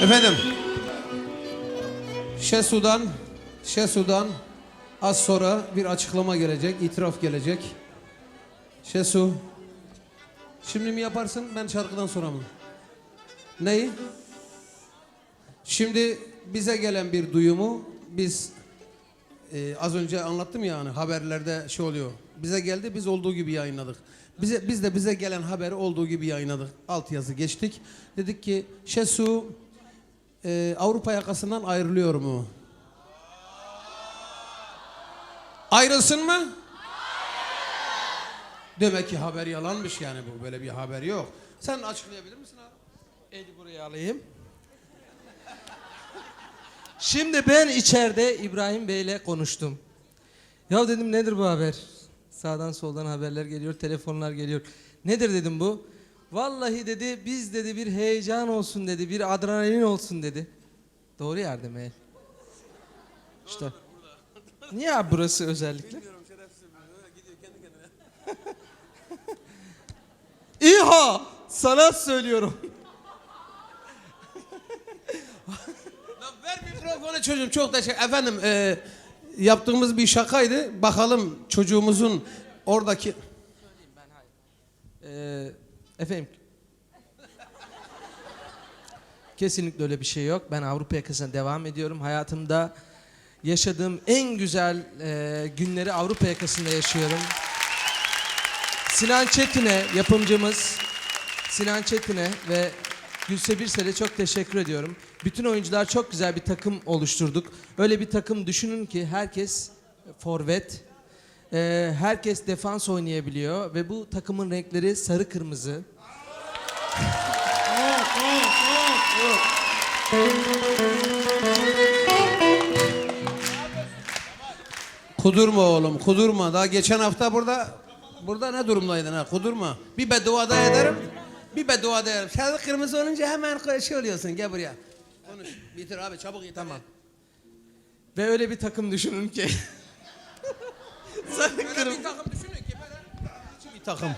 Efendim. Şesu'dan, Şesu'dan az sonra bir açıklama gelecek, itiraf gelecek. Şesu, şimdi mi yaparsın, ben şarkıdan sonra mı? Neyi? Şimdi bize gelen bir duyumu biz e, az önce anlattım ya hani haberlerde şey oluyor. Bize geldi biz olduğu gibi yayınladık. Bize biz de bize gelen haberi olduğu gibi yayınladık. Alt yazı geçtik. Dedik ki Şesu e, Avrupa yakasından ayrılıyor mu? Ayrılsın mı? Demek ki haber yalanmış yani bu. Böyle bir haber yok. Sen açıklayabilir misin abi? Eli buraya alayım. Şimdi ben içeride İbrahim Bey'le konuştum. Ya dedim nedir bu haber? Sağdan soldan haberler geliyor, telefonlar geliyor. Nedir dedim bu? Vallahi dedi biz dedi bir heyecan olsun dedi, bir adrenalin olsun dedi. Doğru yerde mi? İşte. Niye abi burası özellikle? İha! Sana söylüyorum. Lan ver mikrofonu çocuğum çok da şey. Efendim e, yaptığımız bir şakaydı. Bakalım çocuğumuzun oradaki... Ee, efendim. Kesinlikle öyle bir şey yok. Ben Avrupa yakasına devam ediyorum. Hayatımda yaşadığım en güzel e, günleri Avrupa yakasında yaşıyorum. Sinan Çetin'e, yapımcımız Sinan Çetin'e ve Gülse Birsel'e çok teşekkür ediyorum. Bütün oyuncular çok güzel bir takım oluşturduk. Öyle bir takım düşünün ki herkes forvet, ee, herkes defans oynayabiliyor ve bu takımın renkleri sarı kırmızı. Kudurma oğlum kudurma. Daha geçen hafta burada burada ne durumdaydın ha kudurma. Bir beddua da ederim. Bir beddua da ederim. Sen kırmızı olunca hemen şey oluyorsun. Gel buraya. Konuş. Bitir abi çabuk git. Tamam. Ve öyle bir takım düşünün ki. Böyle kırmızı. bir takım düşünün ki böyle. Bir takım.